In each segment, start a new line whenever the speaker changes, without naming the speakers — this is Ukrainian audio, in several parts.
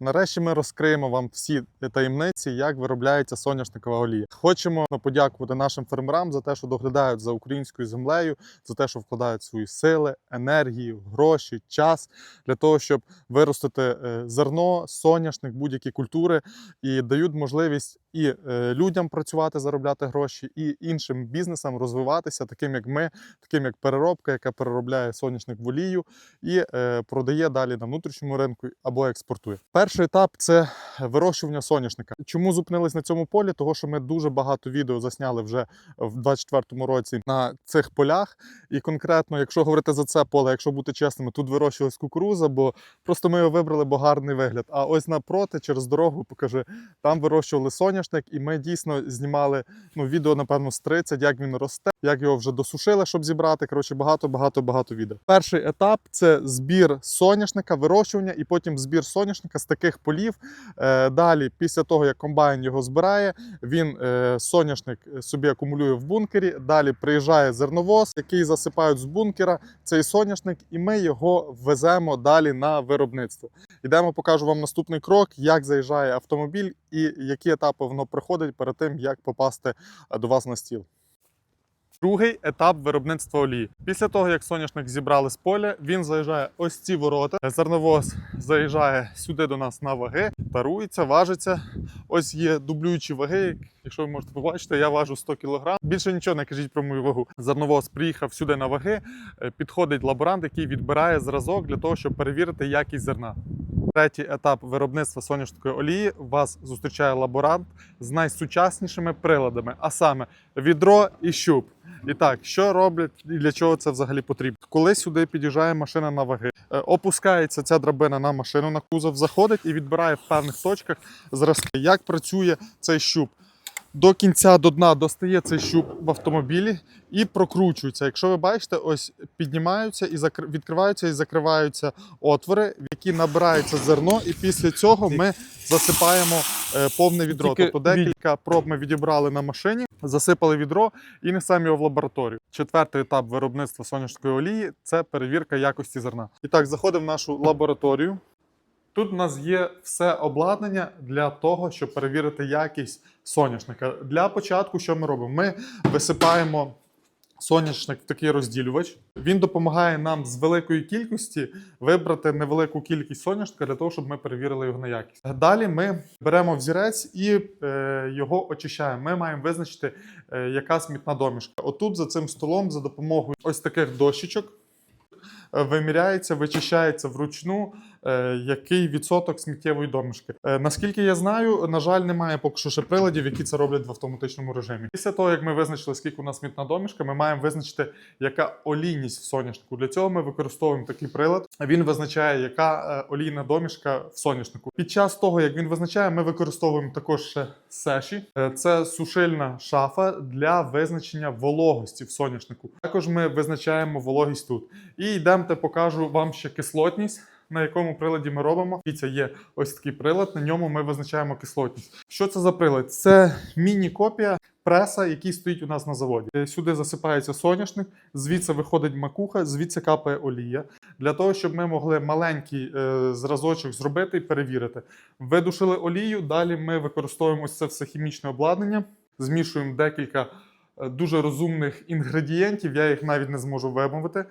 Нарешті ми розкриємо вам всі таємниці, як виробляється соняшникова олія. Хочемо подякувати нашим фермерам за те, що доглядають за українською землею, за те, що вкладають свої сили, енергію, гроші, час для того, щоб виростити е, зерно, соняшник, будь-які культури і дають можливість і е, людям працювати, заробляти гроші, і іншим бізнесам розвиватися, таким як ми, таким як переробка, яка переробляє соняшник в олію і е, продає далі на внутрішньому ринку або експортує. Перший етап це вирощування соняшника. Чому зупинились на цьому полі? Того, що ми дуже багато відео засняли вже в 24-му році на цих полях. І конкретно, якщо говорити за це поле, якщо бути чесними, тут вирощувалась кукуруза, бо просто ми його вибрали, бо гарний вигляд. А ось напроти, через дорогу, покажи, там вирощували соняшник, і ми дійсно знімали ну, відео, напевно, з 30, як він росте, як його вже досушили, щоб зібрати. Коротше, багато, багато, багато відео. Перший етап це збір соняшника, вирощування, і потім збір соняшника з таких полів. Е, Далі, після того, як комбайн його збирає, він е, соняшник собі акумулює в бункері. Далі приїжджає зерновоз, який засипають з бункера цей соняшник, і ми його веземо далі на виробництво. Ідемо, покажу вам наступний крок, як заїжджає автомобіль і які етапи воно проходить перед тим, як попасти е, до вас на стіл. Другий етап виробництва олії. Після того, як соняшник зібрали з поля, він заїжджає ось ці ворота. Зерновоз заїжджає сюди до нас на ваги, тарується, важиться. Ось є дублюючі ваги. Якщо ви можете побачити, я важу 100 кг. Більше нічого не кажіть про мою вагу. Зерновоз приїхав сюди на ваги. е, Підходить лаборант, який відбирає зразок для того, щоб перевірити якість зерна. Третій етап виробництва соняшникової олії вас зустрічає лаборант з найсучаснішими приладами, а саме відро і щуп. І так, що роблять і для чого це взагалі потрібно? Коли сюди під'їжджає машина на ваги, е, опускається ця драбина на машину на кузов, заходить і відбирає в певних точках зразки, як працює цей щуп. До кінця до дна достає цей щуп в автомобілі і прокручується. Якщо ви бачите, ось піднімаються і закр... відкриваються і закриваються отвори, в які набирається зерно, і після цього ми засипаємо е, повне відро.
Тільки
Тобто декілька проб ми відібрали на машині, засипали відро і несемо його в лабораторію. Четвертий етап виробництва соняшникової олії це перевірка якості зерна. І так, заходимо в нашу лабораторію. Тут у нас є все обладнання для того, щоб перевірити якість соняшника. Для початку, що ми робимо? Ми висипаємо соняшник в такий розділювач. Він допомагає нам з великої кількості вибрати невелику кількість соняшника для того, щоб ми перевірили його на якість. Далі ми беремо взірець і е, його очищаємо. Ми маємо визначити, е, яка смітна домішка. Отут за цим столом, за допомогою ось таких дощечок. е, Виміряється, вичищається вручну, який відсоток сміттєвої домішки. Е, наскільки я знаю, на жаль, немає поки що ще приладів, які це роблять в автоматичному режимі. Після того, як ми визначили, скільки у нас смітна домішка, ми маємо визначити, яка олійність в соняшнику. Для цього ми використовуємо такий прилад. Він визначає, яка е, олійна домішка в соняшнику. Під час того, як він визначає, ми використовуємо також ще сеші. Е, Це сушильна шафа для визначення вологості в соняшнику. Також ми визначаємо вологість тут. І йдемо, покажу вам ще кислотність. На якому приладі ми робимо. Дивіться, є ось такий прилад, на ньому ми визначаємо кислотність. Що це за прилад? Це міні-копія преса, який стоїть у нас на заводі. Е, Сюди засипається соняшник, звідси виходить макуха, звідси капає олія. Для того, щоб ми могли маленький е, зразочок зробити і перевірити. Видушили олію, далі ми використовуємо це все хімічне обладнання, змішуємо декілька дуже розумних інгредієнтів, я їх навіть не зможу вимовити.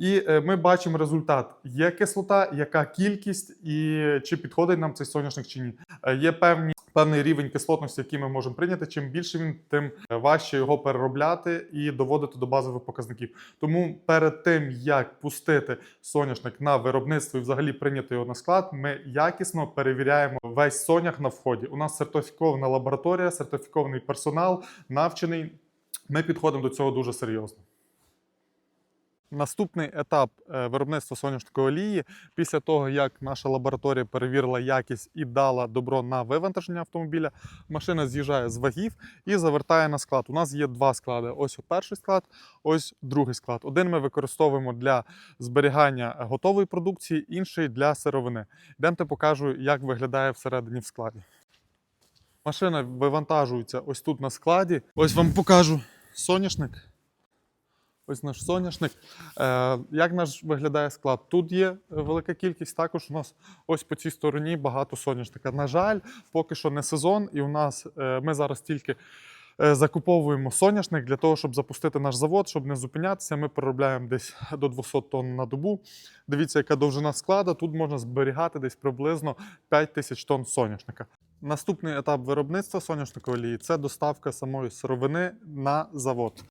І е, ми бачимо результат: є кислота, яка кількість, і чи підходить нам цей соняшник чи ні. Е, Є певні. Певний рівень кислотності, який ми можемо прийняти. Чим більше він, тим е, важче його переробляти і доводити до базових показників. Тому перед тим як пустити соняшник на виробництво і взагалі прийняти його на склад, ми якісно перевіряємо весь сонях на вході. У нас сертифікована лабораторія, сертифікований персонал, навчений. Ми підходимо до цього дуже серйозно. Наступний етап е, виробництва соняшникової олії після того, як наша лабораторія перевірила якість і дала добро на вивантаження автомобіля, машина з'їжджає з вагів і завертає на склад. У нас є два склади: ось перший склад, ось другий склад. Один ми використовуємо для зберігання готової продукції, інший для сировини. Йдемте покажу, як виглядає всередині в складі. Машина вивантажується ось тут на складі. Ось вам покажу соняшник. Ось наш соняшник. Е, як наш виглядає склад? Тут є велика кількість. Також у нас ось по цій стороні багато соняшника. На жаль, поки що не сезон, і у нас е, ми зараз тільки. е, Закуповуємо соняшник для того, щоб запустити наш завод, щоб не зупинятися. Ми переробляємо десь до 200 тонн на добу. Дивіться, яка довжина склада. Тут можна зберігати десь приблизно 5 тисяч тонн соняшника. Наступний етап виробництва соняшникової олії це доставка самої сировини на завод.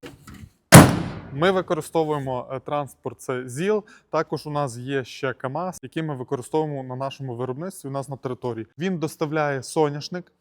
Ми використовуємо е, транспорт це ЗІЛ. Також у нас є ще КАМАЗ, який ми використовуємо на нашому виробництві у нас на території. Він доставляє соняшник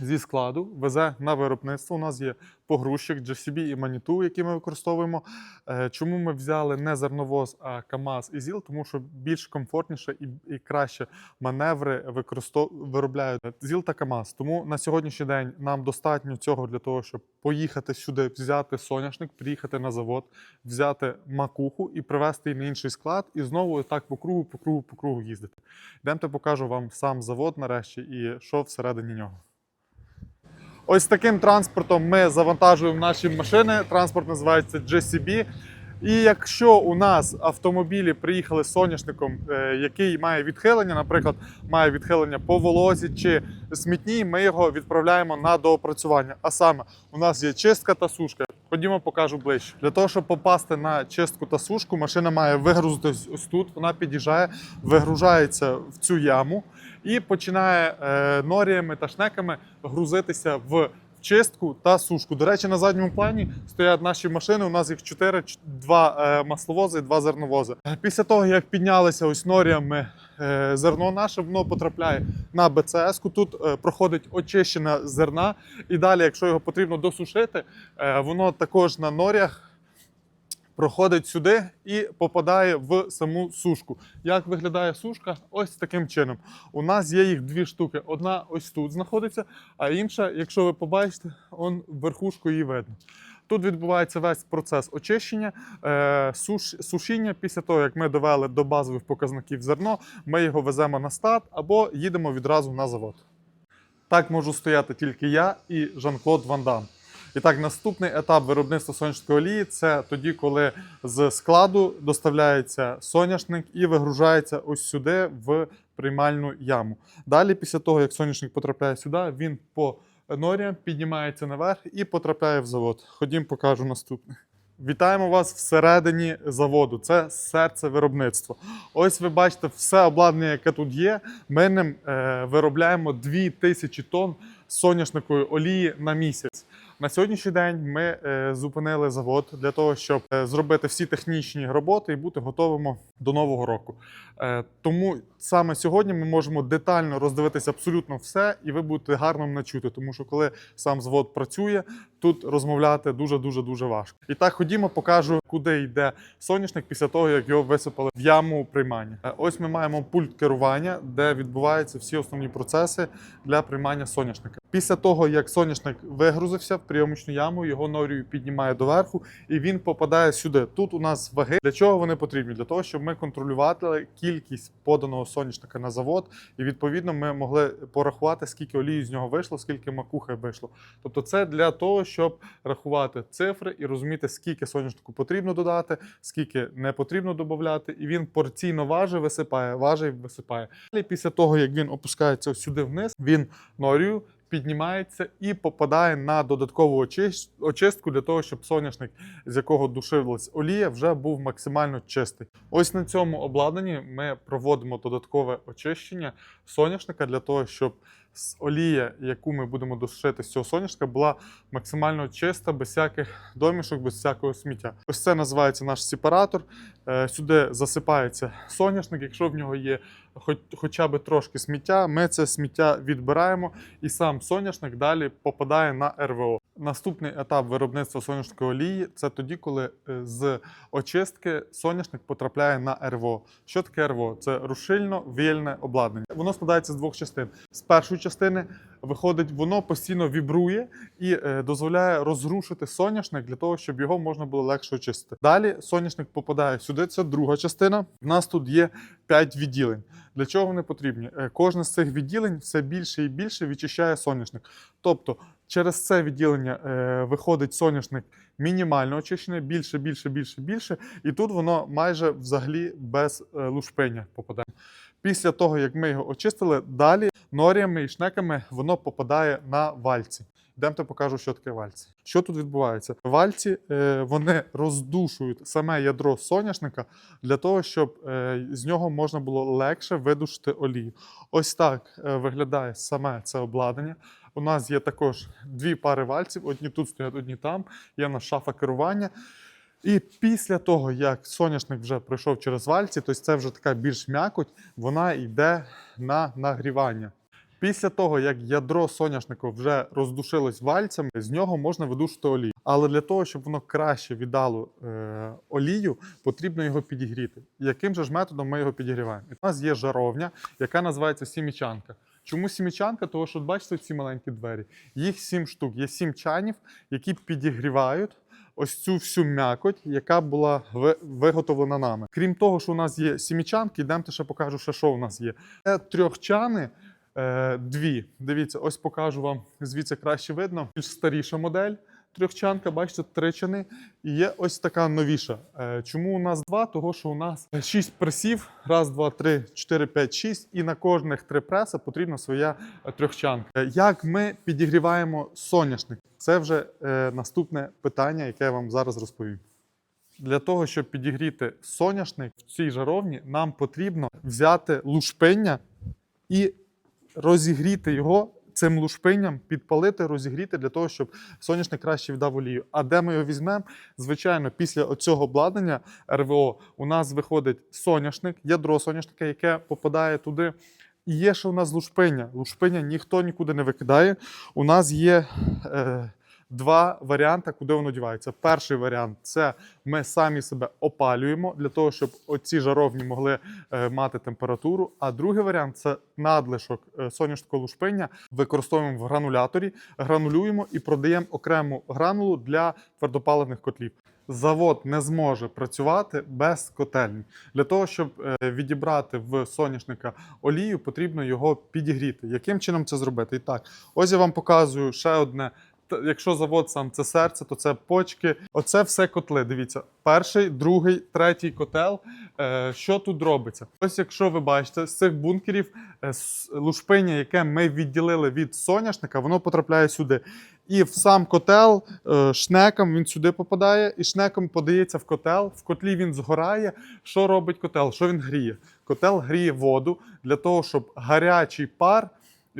зі складу, везе на виробництво. У нас є погрузчик GCB і Маніту, які ми використовуємо. Е, Чому ми взяли не зерновоз, а КАМАЗ і ЗІЛ? Тому що більш комфортніше і, і краще маневри використов... виробляють ЗІЛ та КАМАЗ. Тому на сьогоднішній день нам достатньо цього для того, щоб поїхати сюди, взяти соняшник, приїхати на завод, взяти макуху і привезти її на інший склад, і знову так по кругу, по кругу, по кругу їздити. Йдемте покажу вам сам завод нарешті і що всередині нього. Ось таким транспортом ми завантажуємо наші машини. Транспорт називається GCB. І якщо у нас автомобілі приїхали з соняшником, е, який має відхилення, наприклад, має відхилення по волозі чи смітній, ми його відправляємо на доопрацювання. А саме у нас є чистка та сушка. Ходімо, покажу ближче. Для того, щоб попасти на чистку та сушку, машина має вигрузитись ось тут. Вона під'їжджає, вигружається в цю яму і починає е, норіями та шнеками грузитися в чистку та сушку. До речі, на задньому плані стоять наші машини. У нас їх чотири: ч- два е, масловози і два зерновози. Е, Після того, як піднялися ось норіями е, зерно наше, воно потрапляє на БЦС-ку. Тут е, проходить очищення зерна, і далі, якщо його потрібно досушити, воно також на норях. Проходить сюди і попадає в саму сушку. Як виглядає сушка? Ось таким чином. У нас є їх дві штуки. Одна ось тут знаходиться, а інша, якщо ви побачите, он верхушку її видно. Тут відбувається весь процес очищення, е, суш, сушіння. Після того, як ми довели до базових показників зерно, ми його веземо на стад або їдемо відразу на завод. Так можу стояти тільки я і Жан-Клод Ван Дам. І так, наступний етап виробництва соняшникової олії це тоді, коли з складу доставляється соняшник і вигружається ось сюди в приймальну яму. Далі, після того, як соняшник потрапляє сюди, він по норіям піднімається наверх і потрапляє в завод. Ходім, покажу наступне. Вітаємо вас всередині заводу. Це серце виробництва. Ось ви бачите все обладнання, яке тут є. Ми ним е, виробляємо 2000 тонн соняшникової олії на місяць. На сьогоднішній день ми е, зупинили завод для того, щоб е, зробити всі технічні роботи і бути готовими до нового року. Е, тому саме сьогодні ми можемо детально роздивитися абсолютно все, і ви будете гарно мене чути. Тому що коли сам завод працює, тут розмовляти дуже дуже дуже важко. І так ходімо, покажу, куди йде соняшник після того, як його висипали в яму приймання. Е, Ось ми маємо пульт керування, де відбуваються всі основні процеси для приймання соняшника. Після того, як соняшник вигрузився в прийомочну яму, його норію піднімає доверху, і він попадає сюди. Тут у нас ваги. Для чого вони потрібні? Для того, щоб ми контролювали кількість поданого соняшника на завод, і відповідно ми могли порахувати, скільки олії з нього вийшло, скільки макухи вийшло. Тобто, це для того, щоб рахувати цифри і розуміти, скільки соняшнику потрібно додати, скільки не потрібно додати. І він порційно важить, висипає, важить, висипає. Після того, як він опускається сюди вниз, він норію піднімається і попадає на додаткову очистку для того, щоб соняшник, з якого душилась олія, вже був максимально чистий. Ось на цьому обладнанні ми проводимо додаткове очищення соняшника для того, щоб олія, яку ми будемо душити з цього соняшка, була максимально чиста, без всяких домішок, без всякого сміття. Ось це називається наш сепаратор. Е, Сюди засипається соняшник. Якщо в нього є хоч, хоча б трошки сміття, ми це сміття відбираємо, і сам соняшник далі попадає на РВО. Наступний етап виробництва соняшникової олії це тоді, коли е, з очистки соняшник потрапляє на РВО. Що таке РВО? Це рушильно-вільне обладнання. Воно складається з двох частин. З першої частини виходить, воно постійно вібрує і е, дозволяє розрушити соняшник для того, щоб його можна було легше очистити. Далі соняшник попадає сюди. Це друга частина. У нас тут є 5 відділень. Для чого вони потрібні? Е, Кожне з цих відділень все більше і більше відчищає соняшник. Тобто Через це відділення е, виходить соняшник мінімально очищений, більше, більше, більше, більше. І тут воно майже взагалі без е, лушпиння попадає. Після того, як ми його очистили, далі норіями і шнеками воно попадає на вальці. Йдемте покажу, що таке вальці. Що тут відбувається? Вальці е, вони роздушують саме ядро соняшника для того, щоб е, з нього можна було легше видушити олію. Ось так е, виглядає саме це обладнання. У нас є також дві пари вальців: одні тут стоять, одні там. Є в нас шафа керування. І після того, як соняшник вже пройшов через вальці, тобто це вже така більш м'якоть, вона йде на нагрівання. Після того, як ядро соняшнику вже роздушилось вальцем, з нього можна видушити олію. Але для того, щоб воно краще віддало е, олію, потрібно його підігріти. Яким же ж методом ми його підігріваємо? І у нас є жаровня, яка називається сімічанка. Чому сімічанка? Тому що бачите ці маленькі двері. Їх сім штук. Є сім чанів, які підігрівають ось цю всю м'якоть, яка була виготовлена нами. Крім того, що у нас є сімічанки, йдемте ще покажу, ще що у нас є. Це трьохчани. Е, дві. Дивіться, ось покажу вам звідси краще видно. Більш старіша модель трьохчанка, бачите, три чани. І є ось така новіша. Е, чому у нас два? Того, що у нас шість пресів. Раз, два, три, чотири, п'ять, шість. І на кожних три преса потрібна своя е, трьохчанка. Як ми підігріваємо соняшник? Це вже наступне питання, яке я вам зараз розповім. Для того, щоб підігріти соняшник в цій жаровні, нам потрібно взяти лушпиння і розігріти його цим лушпинням, підпалити, розігріти для того, щоб соняшник краще віддав олію. А де ми його візьмемо? Звичайно, після цього обладнання РВО у нас виходить соняшник, ядро соняшника, яке попадає туди. І є ще у нас лушпиня. Лушпиня ніхто нікуди не викидає. У нас є е, два варіанти, куди воно дівається. Перший варіант це ми самі себе опалюємо для того, щоб оці жаровні могли е, мати температуру. А другий варіант це надлишок е, соняшного лушпиння. Використовуємо в грануляторі, гранулюємо і продаємо окрему гранулу для твердопаливних котлів. Завод не зможе працювати без котельні. Для того, щоб е, відібрати в соняшника олію, потрібно його підігріти. Яким чином це зробити? І так, ось я вам показую ще одне. Якщо завод сам це серце, то це почки. Оце все котли. Дивіться, перший, другий, третій котел. Е, що тут робиться? Ось, якщо ви бачите, з цих бункерів е, лушпиння, яке ми відділили від соняшника, воно потрапляє сюди. І в сам котел е, шнеком він сюди попадає, і шнеком подається в котел. В котлі він згорає. Що робить котел? Що він гріє? Котел гріє воду для того, щоб гарячий пар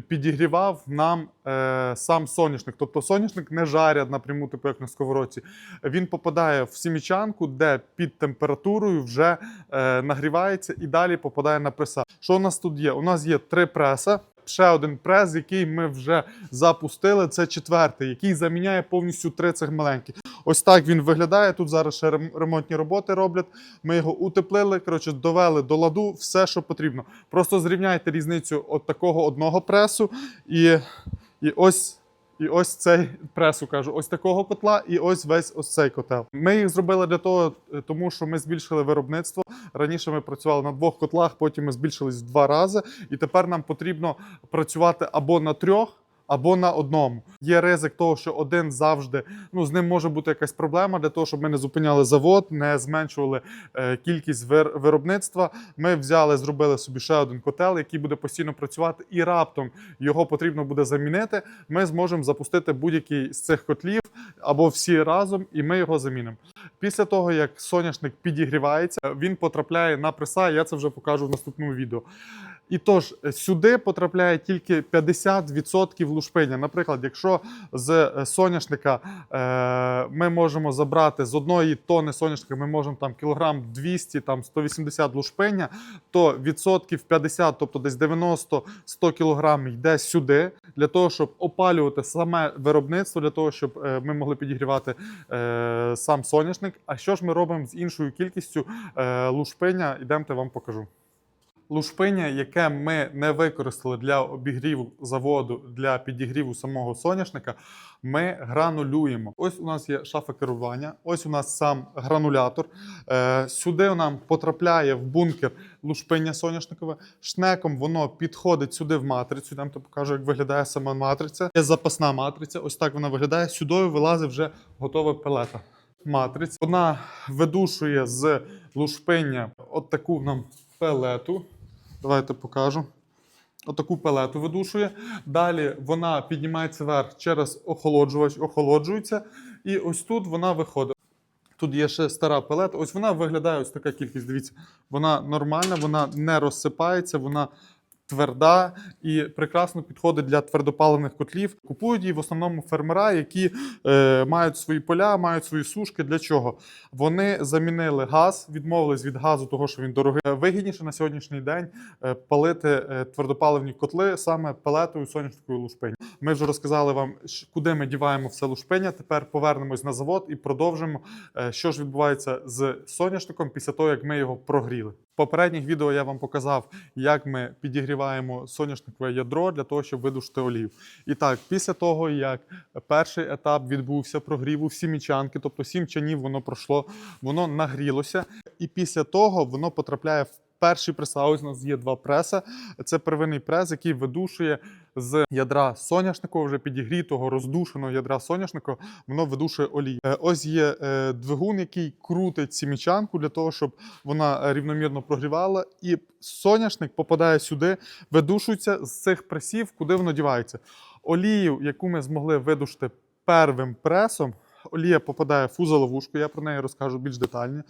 підігрівав нам е, сам соняшник. Тобто соняшник не жарять напряму, типу як на сковородці. Він попадає в сімічанку, де під температурою вже е, нагрівається і далі попадає на преса. Що у нас тут є? У нас є три преса. Ще один прес, який ми вже запустили. Це четвертий, який заміняє повністю три цих маленьких. Ось так він виглядає. Тут зараз ще ремонтні роботи роблять. Ми його утеплили, коротше, довели до ладу все, що потрібно. Просто зрівняйте різницю от такого одного пресу і, і ось. І ось цей пресу кажу, ось такого котла, і ось весь ось цей котел. Ми їх зробили для того, е, тому що ми збільшили виробництво. Раніше ми працювали на двох котлах, потім ми збільшились в два рази, і тепер нам потрібно працювати або на трьох. Або на одному є ризик того, що один завжди ну з ним може бути якась проблема для того, щоб ми не зупиняли завод, не зменшували е, кількість вир- виробництва. Ми взяли, зробили собі ще один котел, який буде постійно працювати, і раптом його потрібно буде замінити. Ми зможемо запустити будь-який з цих котлів або всі разом, і ми його замінимо. Після того, як соняшник підігрівається, він потрапляє на преса. Я це вже покажу в наступному відео. І тож е, сюди потрапляє тільки 50% лушпиння. Наприклад, якщо з е, соняшника е, ми можемо забрати з одної тонни соняшника, ми можемо там кілограм 200, там 180 лушпиння, то відсотків 50, тобто десь 90-100 кілограм йде сюди для того, щоб опалювати саме виробництво, для того, щоб ми могли підігрівати сам соняшник. А що ж ми робимо з іншою кількістю лушпиння? Ідемте вам покажу. Лушпиння, яке ми не використали для обігріву заводу, для підігріву самого соняшника, ми гранулюємо. Ось у нас є шафа керування, ось у нас сам гранулятор. Е, сюди нам потрапляє в бункер лушпиння соняшникове. Шнеком воно підходить сюди в матрицю. Там то покажу, як виглядає сама матриця. Є запасна матриця. Ось так вона виглядає. Сюди вилазить вже готова пелета. Матриць. Вона видушує з лушпиння от таку нам пелету. Давайте покажу. Отаку пелету видушує. Далі вона піднімається вверх через охолоджувач, охолоджується. І ось тут вона виходить. Тут є ще стара пелета. Ось вона виглядає ось така кількість. Дивіться, вона нормальна, вона не розсипається, вона тверда і прекрасно підходить для твердопаливних котлів. Купують її в основному фермера, які е, мають свої поля, мають свої сушки. Для чого? Вони замінили газ, відмовились від газу, того що він дорогий. Е, Вигідніше на сьогоднішній день е, палити е, твердопаливні котли саме пелетою соняшниковою лушпинь. Ми вже розказали вам, куди ми діваємо все лушпиня. Тепер повернемось на завод і продовжимо, що ж відбувається з соняшником після того, як ми його прогріли. Попередніх відео я вам показав, як ми підігріваємо соняшникове ядро для того, щоб видушити олів. І так, після того, як перший етап відбувся прогріву, всі мічанки, тобто сім чанів воно пройшло, воно нагрілося, і після того воно потрапляє в перший прес. А ось у нас є два преса. Це первинний прес, який видушує з ядра соняшникового, вже підігрітого, роздушеного ядра соняшникового, воно видушує олію. Е, Ось є е, двигун, який крутить сімічанку для того, щоб вона рівномірно прогрівала, і соняшник попадає сюди, видушується з цих пресів, куди воно дівається. Олію, яку ми змогли видушити первим пресом. Олія попадає в фузоловушку, я про неї розкажу більш детально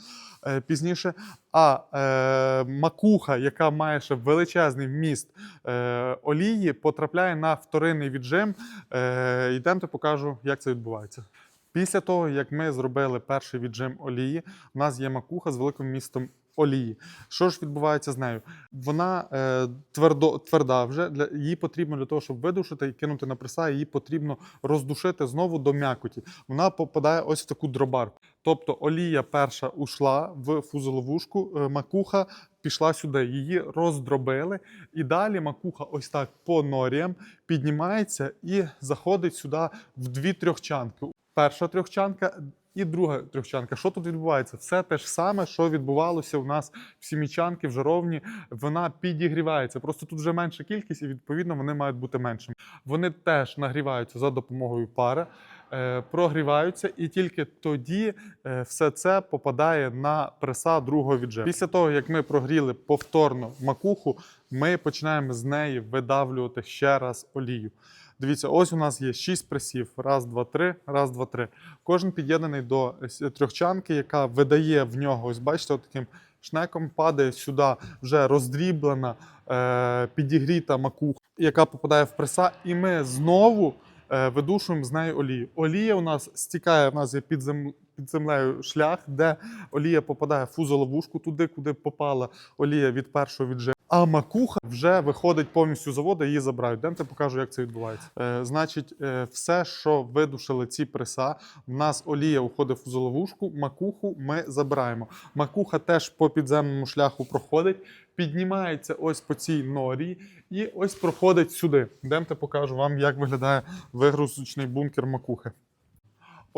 е, пізніше. А е, макуха, яка має ще величезний вміст е, олії, потрапляє на вторинний віджим. Е, йдемте покажу, як це відбувається. Після того, як ми зробили перший віджим олії, у нас є макуха з великим вмістом олії. Що ж відбувається з нею? Вона е, твердо, тверда вже для її потрібно для того, щоб видушити і кинути на преса, її потрібно роздушити знову до м'якоті. Вона попадає ось в таку дробарку. Тобто олія перша ушла в фузоловушку, е, макуха пішла сюди, її роздробили, і далі макуха ось так по норіям піднімається і заходить сюди в дві трьохчанки. Перша трьохчанка і друга трьохчанка. Що тут відбувається? Все те ж саме, що відбувалося у нас в сімічанки, в жаровні. Вона підігрівається. Просто тут вже менша кількість, і відповідно вони мають бути меншими. Вони теж нагріваються за допомогою пари, е, прогріваються, і тільки тоді е, все це попадає на преса другого віджиму. Після того, як ми прогріли повторно макуху, ми починаємо з неї видавлювати ще раз олію. Дивіться, ось у нас є 6 пресів. Раз, два, три, раз, два, три. Кожен під'єднаний до трьохчанки, яка видає в нього, ось бачите, таким шнеком падає сюди вже роздріблена, е, підігріта макуха, яка попадає в преса, і ми знову е, видушуємо з нею олію. Олія у нас стікає, в нас є під, зем, під землею шлях, де олія попадає в фузоловушку, туди, куди попала олія від першого віджиму. А макуха вже виходить повністю з заводу, її забирають. Демте покажу, як це відбувається. Е, значить, е, все, що видушили ці преса, в нас олія уходить в фузоловушку, макуху ми забираємо. Макуха теж по підземному шляху проходить, піднімається ось по цій норі і ось проходить сюди. Демте покажу вам, як виглядає вигрузочний бункер макухи.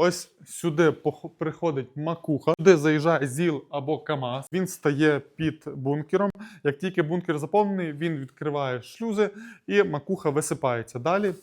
Ось сюди приходить макуха, туди заїжджає ЗІЛ або КАМАЗ. Він стає під бункером. Як тільки бункер заповнений, він відкриває шлюзи і макуха висипається. Далі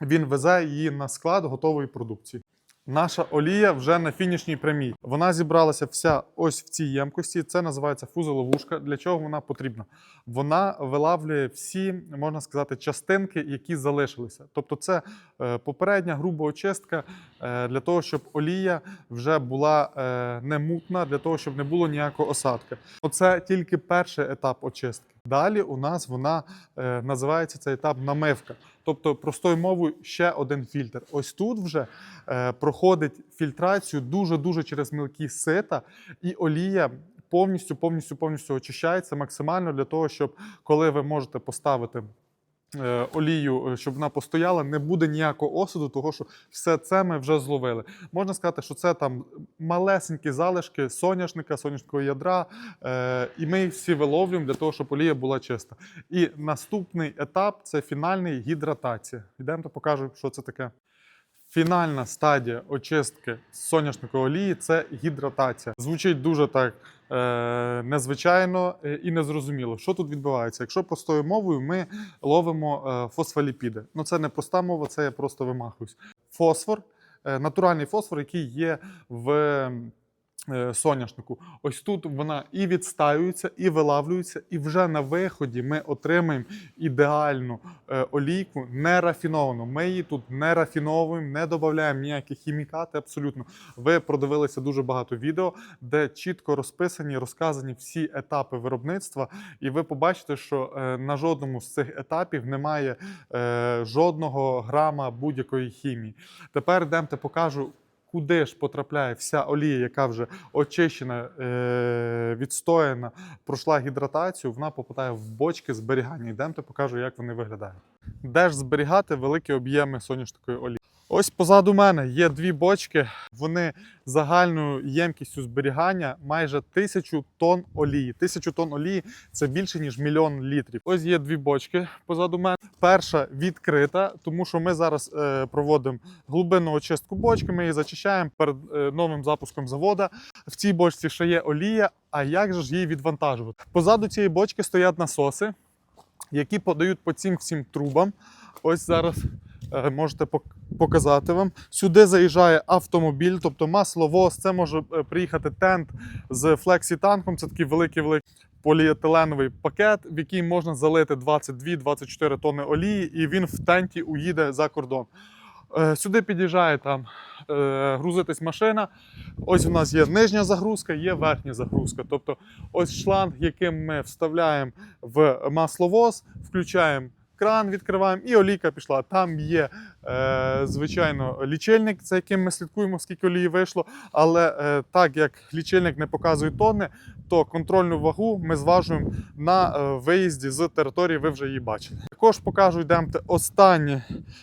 він везе її на склад готової продукції. Наша олія вже на фінішній прямій. Вона зібралася вся ось в цій ємкості. Це називається фузоловушка. Для чого вона потрібна? Вона вилавлює всі, можна сказати, частинки, які залишилися. Тобто, це е, попередня груба очистка е, для того, щоб олія вже була е, не мутна, для того, щоб не було ніякого осадка. Оце тільки перший етап очистки. Далі у нас вона е, називається цей етап намивка. Тобто, простою мовою, ще один фільтр. Ось тут вже е, проходить фільтрацію дуже-дуже через мілкі сита, і олія повністю, повністю, повністю очищається максимально для того, щоб коли ви можете поставити олію, е, щоб вона постояла, не буде ніякого осаду, того що все це ми вже зловили. Можна сказати, що це там малесенькі залишки соняшника, соняшникового ядра, е, і ми всі виловлюємо для того, щоб олія була чиста. І наступний етап це фінальний гідратація. Йдемо та покажу, що це таке. Фінальна стадія очистки соняшникової олії це гідратація. Звучить дуже так е, незвичайно е, і незрозуміло. Що тут відбувається? Якщо простою мовою ми ловимо е, фосфоліпіди. Ну це не проста мова, це я просто вимахуюсь. Фосфор, е, натуральний фосфор, який є в е, соняшнику. Ось тут вона і відстаюється, і вилавлюється, і вже на виході ми отримаємо ідеальну е, олійку нерафіновану. Ми її тут не рафіновуємо, не додаємо ніякі хімікати. Абсолютно. Ви продивилися дуже багато відео, де чітко розписані, розказані всі етапи виробництва, і ви побачите, що е, на жодному з цих етапів немає е, жодного грама будь-якої хімії. Тепер йдемте покажу. Куди ж потрапляє вся олія, яка вже очищена, е, відстояна, пройшла гідратацію, вона попадає в бочки зберігання. Йдемте покажу, як вони виглядають. Де ж зберігати великі об'єми соняшникової олії? Ось позаду мене є дві бочки. Вони загальною ємкістю зберігання майже тисячу тонн олії. Тисячу тонн олії це більше ніж мільйон літрів. Ось є дві бочки позаду мене. Перша відкрита, тому що ми зараз е, проводимо глибинну очистку бочки. Ми її зачищаємо перед е, новим запуском завода. В цій бочці ще є олія. А як же ж її відвантажувати? Позаду цієї бочки стоять насоси, які подають по цим всім трубам. Ось зараз можете показати вам. Сюди заїжджає автомобіль, тобто масловоз. Це може е, приїхати тент з флексі-танком. Це такий великий великий поліетиленовий пакет, в який можна залити 22-24 тонни олії, і він в тенті уїде за кордон. Е, Сюди під'їжджає там е, грузитись машина. Ось у нас є нижня загрузка, є верхня загрузка. Тобто, ось шланг, яким ми вставляємо в масловоз, включаємо кран, відкриваємо, і олійка пішла. Там є, е, звичайно, лічильник, за яким ми слідкуємо, скільки олії вийшло. Але е, так як лічильник не показує тонни, то контрольну вагу ми зважуємо на е, виїзді з території. Ви вже її бачили. Також покажу, йдемте останнє,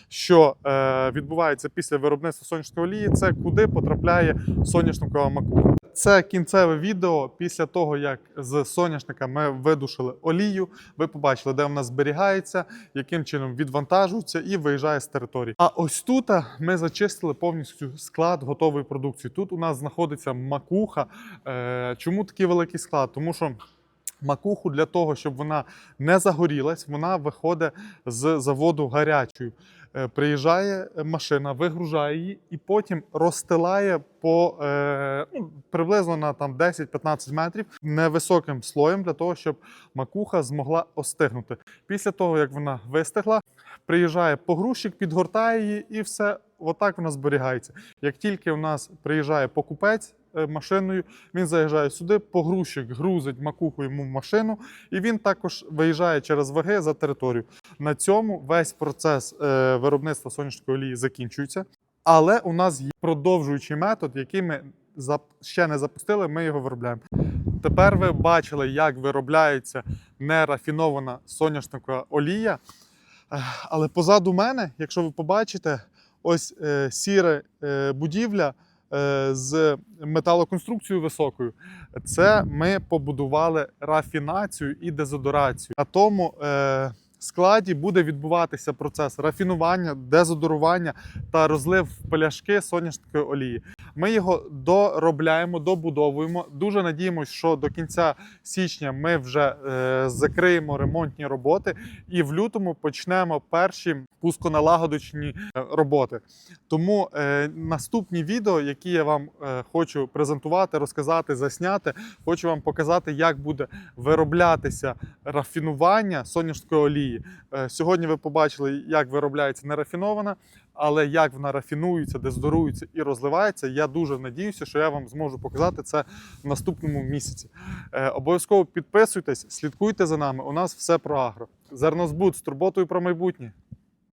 що е, відбувається після виробництва соняшникової олії, це куди потрапляє соняшникова макуха. Це кінцеве відео після того, як з соняшника ми видушили олію. Ви побачили, де вона зберігається, яким чином відвантажується і виїжджає з території. А ось тут ми зачистили повністю склад готової продукції. Тут у нас знаходиться макуха. Е, Чому такий великий склад? Тому що макуху для того, щоб вона не загорілась, вона виходить з заводу гарячою. Е, Приїжджає машина, вигружає її і потім розстилає по е, ну, приблизно на там 10-15 метрів невисоким слоєм для того, щоб макуха змогла остигнути. Після того, як вона вистигла, приїжджає погрузчик, підгортає її, і все отак вона зберігається. Як тільки у нас приїжджає покупець е, машиною, він заїжджає сюди, погрузчик грузить макуху йому в машину, і він також виїжджає через ваги за територію. На цьому весь процес е, виробництва соняшникової олії закінчується. Але у нас є продовжуючий метод, який ми ще не запустили, ми його виробляємо. Тепер ви бачили, як виробляється нерафінована соняшникова олія. Е, Але позаду мене, якщо ви побачите, ось е, сіра е, будівля е, з металоконструкцією високою. Це ми побудували рафінацію і дезодорацію. На тому е, складі буде відбуватися процес рафінування, дезодорування та розлив пляшки соняшникової олії. Ми його доробляємо, добудовуємо. Дуже надіємося, що до кінця січня ми вже е, закриємо ремонтні роботи і в лютому почнемо перші пусконалагодочні е, роботи. Тому е, наступні відео, які я вам е, хочу презентувати, розказати, засняти, хочу вам показати, як буде вироблятися рафінування соняшникової олії. Е, сьогодні ви побачили, як виробляється нерафінована, але як вона рафінується, дезодорується і розливається. Я дуже надіюся, що я вам зможу показати це в наступному місяці. Е, обов'язково підписуйтесь, слідкуйте за нами. У нас все про агро. Зернозбуд з турботою про майбутнє.